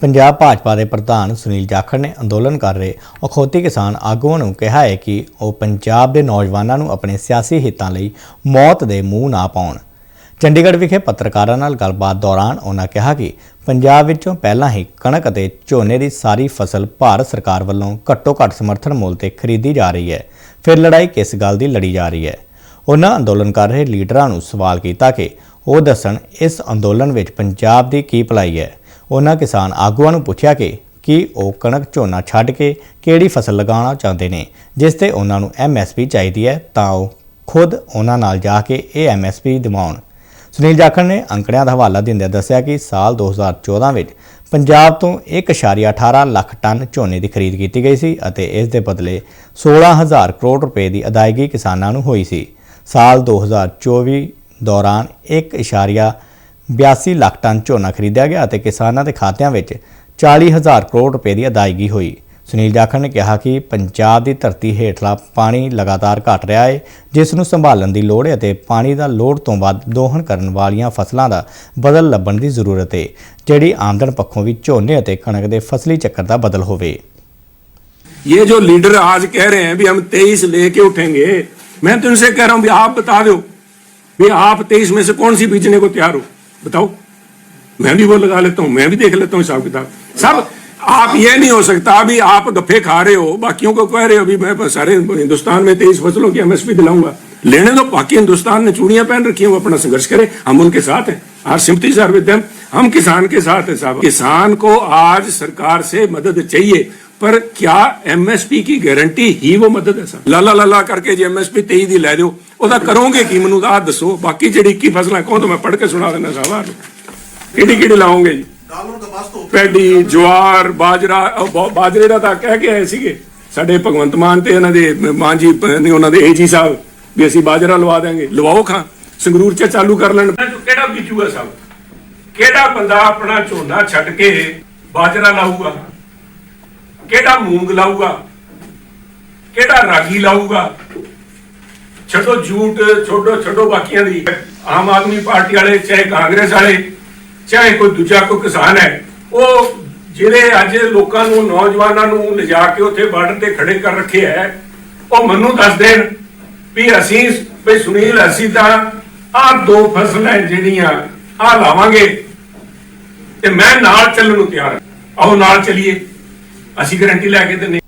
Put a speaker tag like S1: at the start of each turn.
S1: ਪੰਜਾਬ ਭਾਜਪਾ ਦੇ ਪ੍ਰਧਾਨ ਸੁਨੀਲ ਜਾਖੜ ਨੇ ਅੰਦੋਲਨ ਕਰ ਰਹੇ ਅਖੌਤੀ ਕਿਸਾਨ ਆਗੂਆਂ ਨੂੰ ਕਿਹਾ ਹੈ ਕਿ ਉਹ ਪੰਜਾਬ ਦੇ ਨੌਜਵਾਨਾਂ ਨੂੰ ਆਪਣੇ ਸਿਆਸੀ ਹਿੱਤਾਂ ਲਈ ਮੌਤ ਦੇ ਮੂੰਹ ਨਾ ਪਾਉਣ। ਚੰਡੀਗੜ੍ਹ ਵਿਖੇ ਪੱਤਰਕਾਰਾਂ ਨਾਲ ਗੱਲਬਾਤ ਦੌਰਾਨ ਉਹਨਾਂ ਕਿਹਾ ਕਿ ਪੰਜਾਬ ਵਿੱਚੋਂ ਪਹਿਲਾਂ ਹੀ ਕਣਕ ਅਤੇ ਝੋਨੇ ਦੀ ਸਾਰੀ ਫਸਲ ਭਾਰਤ ਸਰਕਾਰ ਵੱਲੋਂ ਘੱਟੋ-ਘੱਟ ਸਮਰਥਨ ਮੁੱਲ ਤੇ ਖਰੀਦੀ ਜਾ ਰਹੀ ਹੈ। ਫਿਰ ਲੜਾਈ ਕਿਸ ਗੱਲ ਦੀ ਲੜੀ ਜਾ ਰਹੀ ਹੈ? ਉਹਨਾਂ ਅੰਦੋਲਨ ਕਰ ਰਹੇ ਲੀਡਰਾਂ ਨੂੰ ਸਵਾਲ ਕੀਤਾ ਕਿ ਉਹ ਦੱਸਣ ਇਸ ਅੰਦੋਲਨ ਵਿੱਚ ਪੰਜਾਬ ਦੀ ਕੀ ਭਲਾਈ ਹੈ। ਉਹਨਾਂ ਕਿਸਾਨ ਆਗੂਆਂ ਨੂੰ ਪੁੱਛਿਆ ਕਿ ਕੀ ਉਹ ਕਣਕ ਝੋਨਾ ਛੱਡ ਕੇ ਕਿਹੜੀ ਫਸਲ ਲਗਾਉਣਾ ਚਾਹੁੰਦੇ ਨੇ, ਜਿਸ ਤੇ ਉਹਨਾਂ ਨੂੰ ਐਮਐਸਪੀ ਚਾਹੀਦੀ ਹੈ, ਤਾਂ ਉਹ ਖੁਦ ਉਹਨਾਂ ਨਾਲ ਜਾ ਕੇ ਇਹ ਐਮਐਸਪੀ ਦਿਵਾਉਣ। ਸੁਨੀਲ ਜਾਖੜ ਨੇ ਅੰਕੜਿਆਂ ਦਾ ਹਵਾਲਾ ਦਿੰਦਿਆਂ ਦੱਸਿਆ ਕਿ ਸਾਲ 2014 ਵਿੱਚ ਪੰਜਾਬ ਤੋਂ 1.18 ਲੱਖ ਟਨ ਝੋਨੇ ਦੀ ਖਰੀਦ ਕੀਤੀ ਗਈ ਸੀ ਅਤੇ ਇਸ ਦੇ ਬਦਲੇ 16000 ਕਰੋੜ ਰੁਪਏ ਦੀ ਅਦਾਇਗੀ ਕਿਸਾਨਾਂ ਨੂੰ ਹੋਈ ਸੀ। ਸਾਲ 2024 ਦੌਰਾਨ 1.82 ਲੱਖ ਟਨ ਝੋਨਾ ਖਰੀਦਿਆ ਗਿਆ ਅਤੇ ਕਿਸਾਨਾਂ ਦੇ ਖਾਤਿਆਂ ਵਿੱਚ 40000 ਕਰੋੜ ਰੁਪਏ ਦੀ ਅਦਾਇਗੀ ਹੋਈ ਸੁਨੀਲ ਜਾਖੜ ਨੇ ਕਿਹਾ ਕਿ ਪੰਜਾਬ ਦੀ ਧਰਤੀ ਹੇਠਲਾ ਪਾਣੀ ਲਗਾਤਾਰ ਘਟ ਰਿਹਾ ਹੈ ਜਿਸ ਨੂੰ ਸੰਭਾਲਣ ਦੀ ਲੋੜ ਹੈ ਅਤੇ ਪਾਣੀ ਦਾ ਲੋੜ ਤੋਂ ਵੱਧ ਦੋਹਨ ਕਰਨ ਵਾਲੀਆਂ ਫਸਲਾਂ ਦਾ ਬਦਲ ਲੱਭਣ ਦੀ ਜ਼ਰੂਰਤ ਹੈ ਜਿਹੜੀ ਆਮਦਨ ਪੱਖੋਂ ਵੀ ਝੋਨੇ ਅਤੇ ਕਣਕ ਦੇ ਫਸਲੀ ਚੱਕਰ ਦਾ ਬਦਲ ਹੋਵੇ
S2: ये जो लीडर आज कह रहे हैं भी हम तेईस लेके उठेंगे मैं तो इनसे कह रहा हूं भी आप बता दो भी आप तेईस में से कौन सी बेचने को तैयार हो بتاؤ، میں بھی وہ لگا لیتا ہوں، میں بھی دیکھ لیتا ہوں حساب کتاب۔ سب، آپ یہ نہیں ہو سکتا، ابھی آپ گفے کھا رہے ہو، باقیوں کو کہہ رہے ہو، ابھی میں سارے ہندوستان میں تیئیس فصلوں کی ایم ایس پی دلاؤں گا۔ لینے دو، باقی ہندوستان نے چوڑیاں پہن رکھی ہیں، وہ اپنا سنگرش کرے ہم ان کے ساتھ ہیں۔ آر سمتی سر ودم ہم کسان کے ساتھ ہیں صاحب۔ کسان کو آج سرکار سے مدد چاہیے۔ ਪਰ ਕਿਆ ਐਮਐਸਪੀ ਕੀ ਗਾਰੰਟੀ ਹੀ ਉਹ ਮਦਦ ਹੈ ਸਰ। ਲਾਲਾ ਲਾਲਾ ਕਰਕੇ ਜੇ ਐਮਐਸਪੀ 23 ਦੀ ਲੈ ਦਿਓ ਉਹਦਾ ਕਰੋਗੇ ਕੀ? ਮੈਨੂੰ ਆਹ ਦੱਸੋ। ਬਾਕੀ ਜਿਹੜੀ 21 ਫਸਲਾਂ ਕਹੋ ਤਾਂ ਮੈਂ ਪੜ੍ਹ ਕੇ ਸੁਣਾ ਦਿੰਦਾ ਸਾਹਿਬ ਕਿਹੜੀ ਕਿਹੜੀ ਲਾਉਂਗੇ ਜੀ? ਪੈਡੀ ਜਵਾਰ ਬਾਜਰਾ ਬਾਜਰੇ ਦਾ ਤਾਂ ਕਹਿ ਕੇ ਆਏ ਸੀਗੇ। ਸਾਡੇ ਭਗਵੰਤ ਮਾਨ ਤੇ ਇਹਨਾਂ ਦੇ ਮਾਨ ਜੀ ਉਹਨਾਂ ਦੇ ਏਜੀ ਸਾਹਿਬ ਵੀ ਅਸੀਂ ਬਾਜਰਾ ਲਵਾ ਦੇਾਂਗੇ ਲਵਾਓ ਖਾਂ ਸੰਗਰੂਰ ਚ ਚਾਲੂ ਕਰ ਲੈਣ। ਕਿਹੜਾ ਬੀਜੂਗਾ ਸਾਹਿਬ? ਕਿਹੜਾ ਬੰਦਾ ਆਪਣਾ ਝੋਨਾ ਛੱਡ ਕੇ ਬਾਜਰਾ ਲਾਊਗਾ? ਕਿਹੜਾ ਮੂੰਗ ਲਾਊਗਾ? ਕਿਹੜਾ ਰਾਗੀ ਲਾਊਗਾ? ਛੱਡੋ ਝੂਠ, ਛੋਡੋ, ਛੱਡੋ ਬਾਕੀਆਂ ਦੀ। ਆਮ ਆਦਮੀ ਪਾਰਟੀ ਵਾਲੇ, ਚਾਹੇ ਕਾਂਗਰਸ ਵਾਲੇ, ਚਾਹੇ ਕੋਈ ਦੂਜਾ ਕੋਈ ਕਿਸਾਨ ਹੈ, ਉਹ ਜਿਹੜੇ ਅੱਜ ਲੋਕਾਂ ਨੂੰ, ਨੌਜਵਾਨਾਂ ਨੂੰ ਲਿਜਾ ਕੇ ਉੱਥੇ ਬਾਰਡਰ ਤੇ ਖੜੇ ਕਰ ਰੱਖੇ ਹੈ, ਉਹ ਮੈਨੂੰ ਦੱਸ ਦੇਣ ਵੀ ਅਸੀਂ ਵੀ ਸੁਨੀਲ, ਅਸੀਂ ਤਾਂ ਆਹ ਦੋ ਫਸਲਾਂ ਜਿਹੜੀਆਂ, ਆਹ ਲਾਵਾਂਗੇ ਤੇ ਮੈਂ ਨਾਲ ਚੱਲਣ ਨੂੰ ਤਿਆਰ ਹਾਂ। ਆਓ ਨਾਲ ਚੱਲੀਏ। ਅਸੀਂ ਗਾਰੰਟੀ ਲੈ ਕੇ ਤੇ ਨਹੀਂ